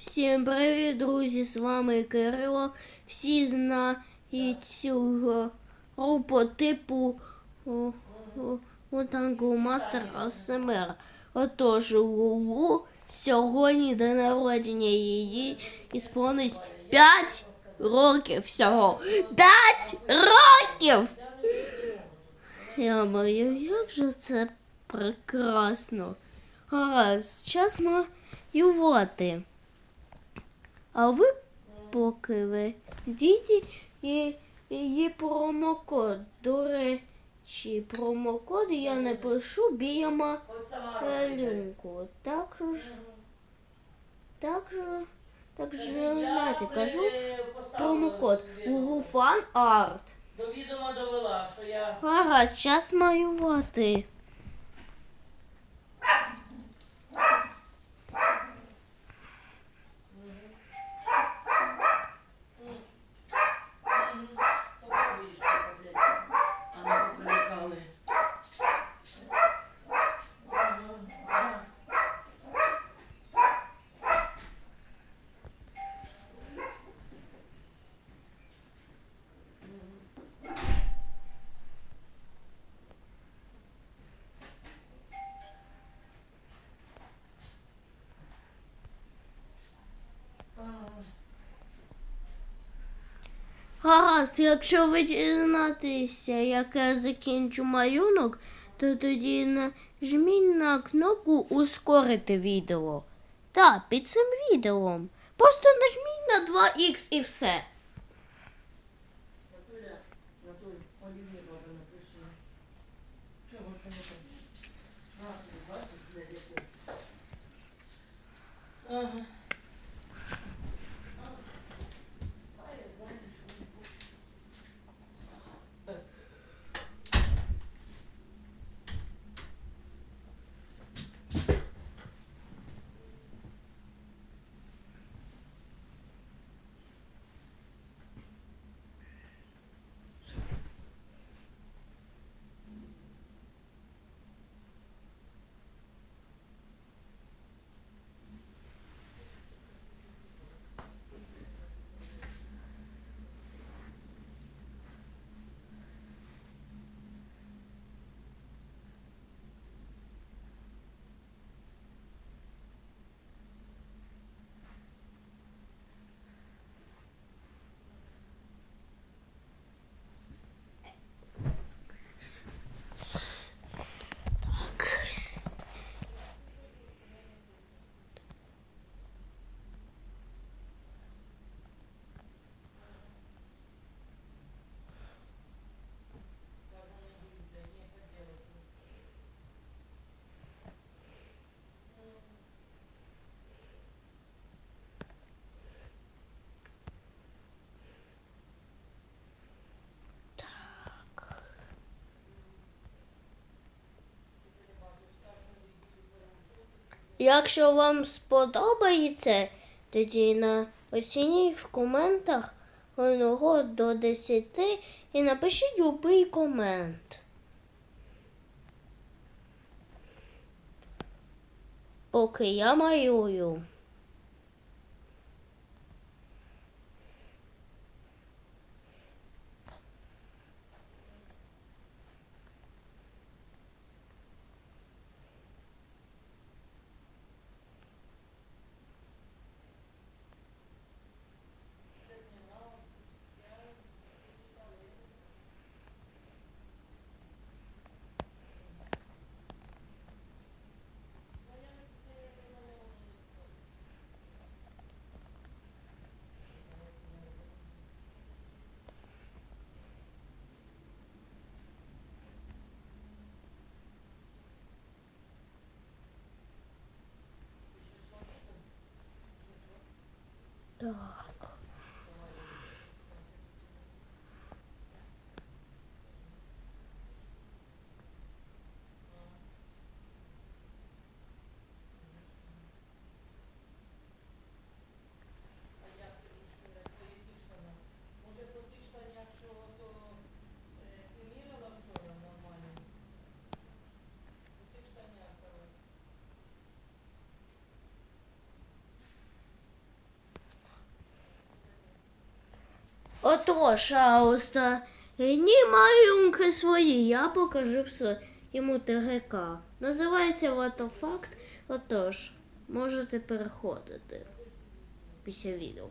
Всім привіт, друзі! З вами Кирило. Всі знають цю гру по типу Отангу Мастер АСМР. Отож, Лулу сьогодні день народження її ісповнить 5 років всього. 5 років! Я маю, як же це прекрасно. Гаразд, час малювати. А ви поки ви діти і її промокод. До речі, промокод я напишу біля малюнку. Так ж, так же, так же, знаєте, кажу промокод Улуфан Арт. До відома довела, що я Гаразд, час малювати. попробую що котлетки, а не поприлікали. Гаразд, якщо ви дізнаєтеся, як я закінчу малюнок, то тоді нажміть на кнопку ускорити відео. Так, під цим відео. Просто нажміть на 2х і все. Натуля, Якщо вам сподобається, тоді на оцініть в коментах одного до 10 і напишіть любий комент. Поки я малюю. Так. Отож, а останні малюнки свої я покажу все. своєму ТГК. Називається Ватофакт. Отож, можете переходити після відео.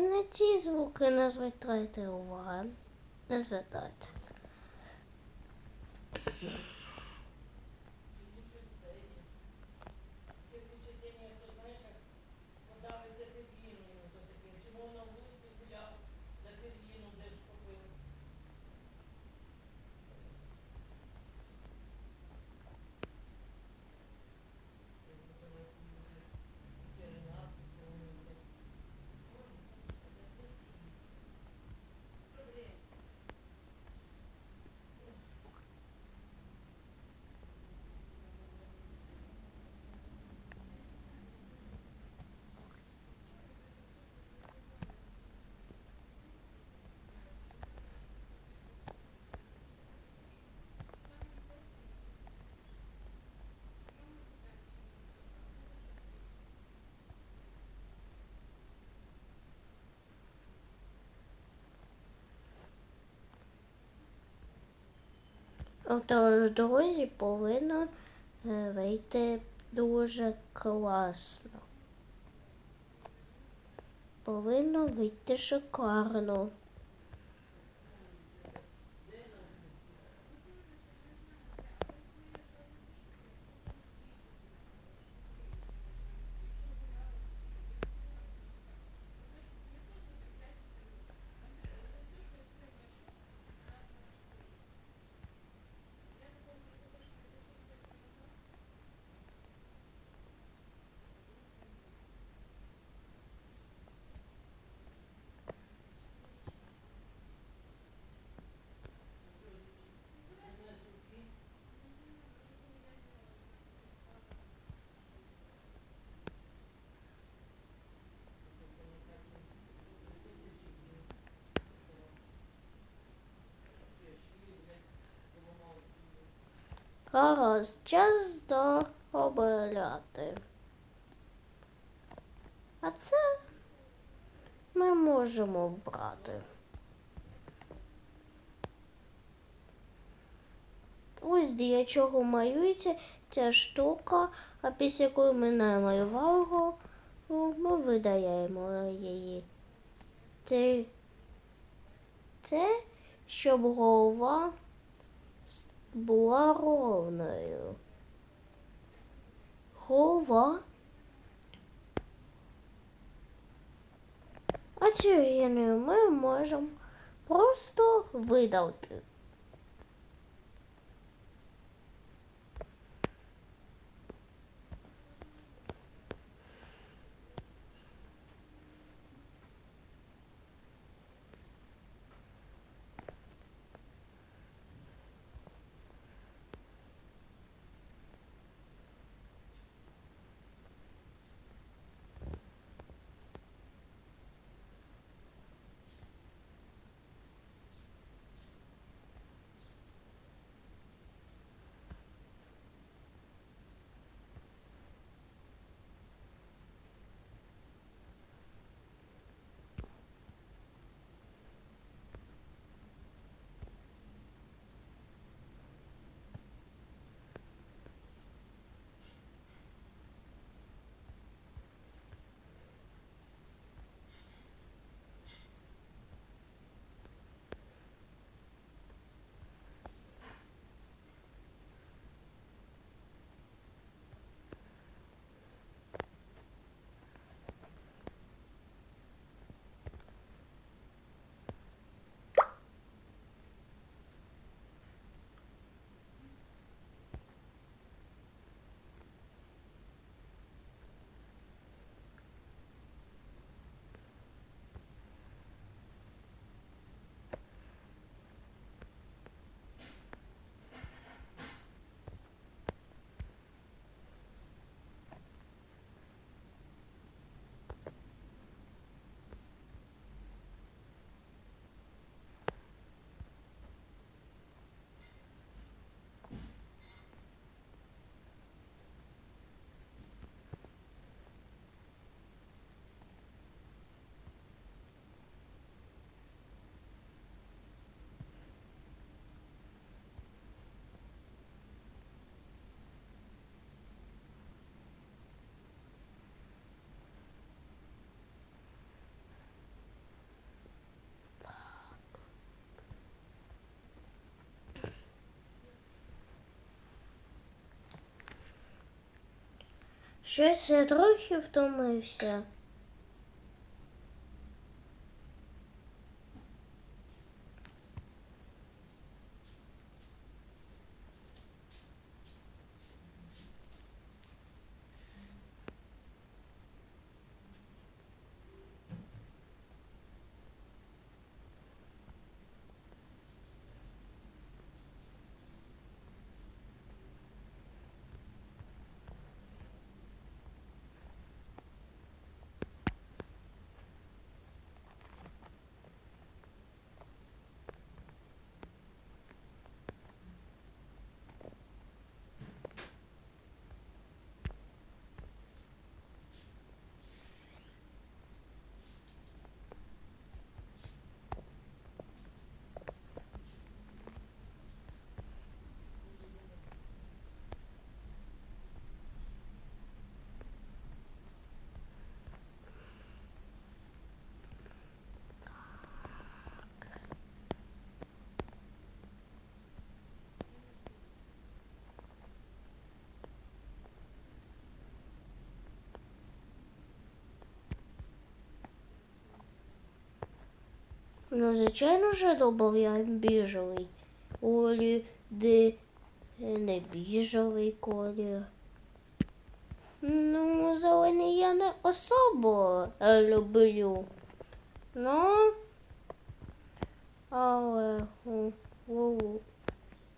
А на ці звуки не звертайте уваги. Отож, друзі, повинно е, вийти дуже класно. Повинно вийти шикарно. Гаразд, час доробляти. А це ми можемо вбрати. Ось для чого малюється ця штука, а після коли ми намалювали ми видаємо її. Це, це щоб голова була ровною. Голова. А лінію ми можемо просто видалити. Щось я трохи втомився. Ну, звичайно ж, додав біжевий. Олі, де не біжевий колір. Ну, зелений я не особо люблю. Ну, але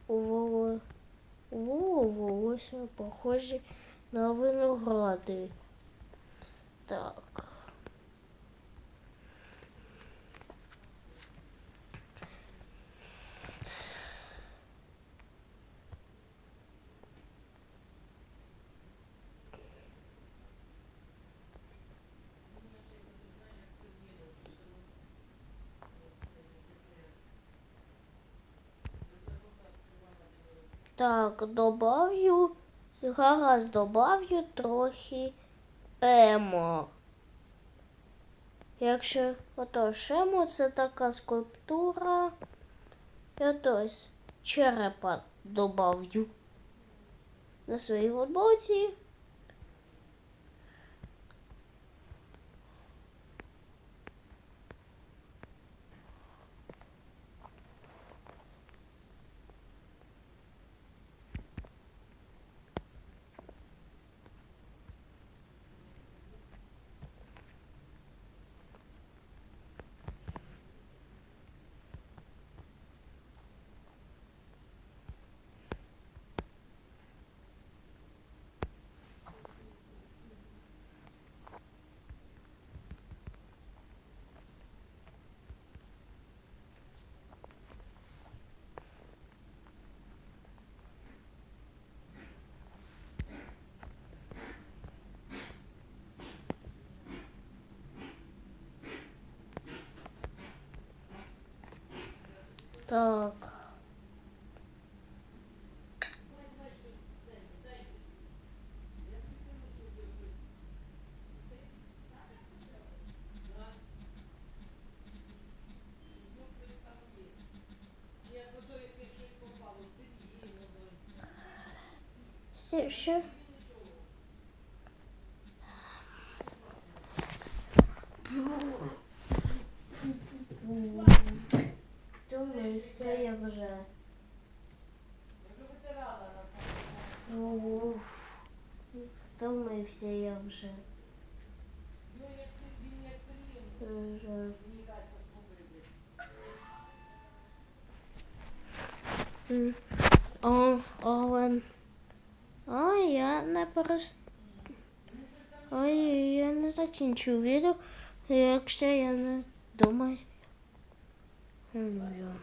у волосся похожі на виногради. Так. Так, добавлю, зараз добавлю трохи емо. Якщо отож емо це така скульптура, я ось черепа добавлю на своїй футболці. Так. Як водою якесь щось попало, ти її водою. Все, що? Думаю, все я вже. Я вже витирала на Ну, Думаю, все я вже. Ну, як ти, він як приємно. вже. Мені кажеться, побити. М, О, але. А я не перест... Ой, я не закінчу відео, якщо я не думаю. Ну, я.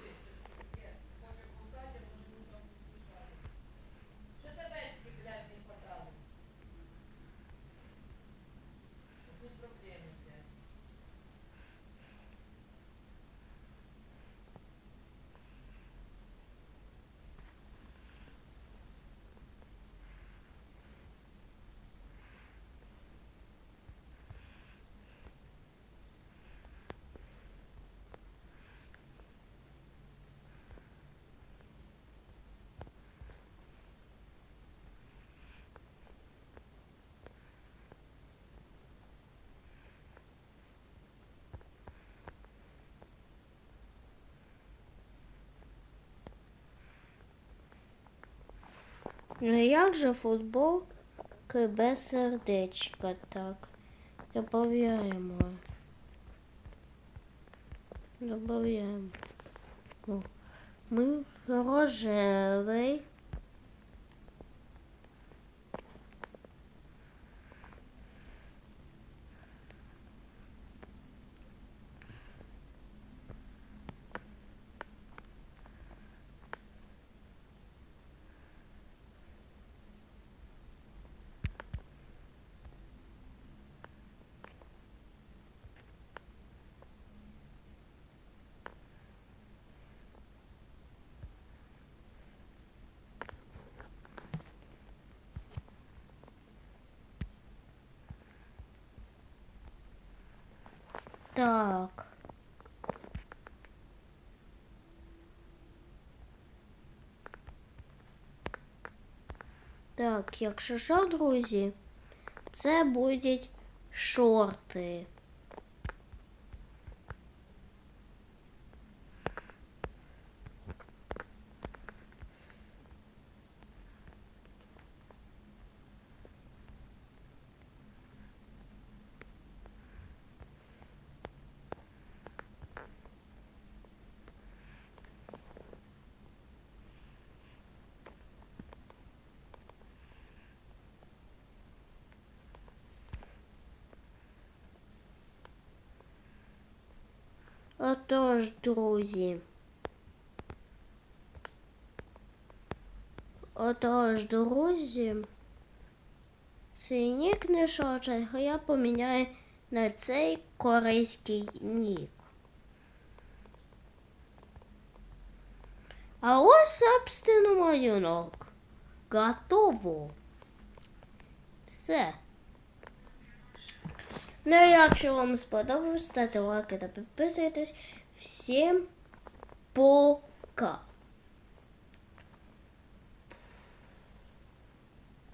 Ну як же футболки без сердечка так? Добавляємо. Добавляємо. Ми рожевий. Так. Так, якщо що, друзі, це будуть шорти. Отож, друзі. Отож, друзі. Синій книжочок я поміняю на цей корейський нік. А ось, собственно, малюнок. Готово. Все. Ну, а якщо вам сподобалось, ставте лайки та підписуйтесь. Всім пока!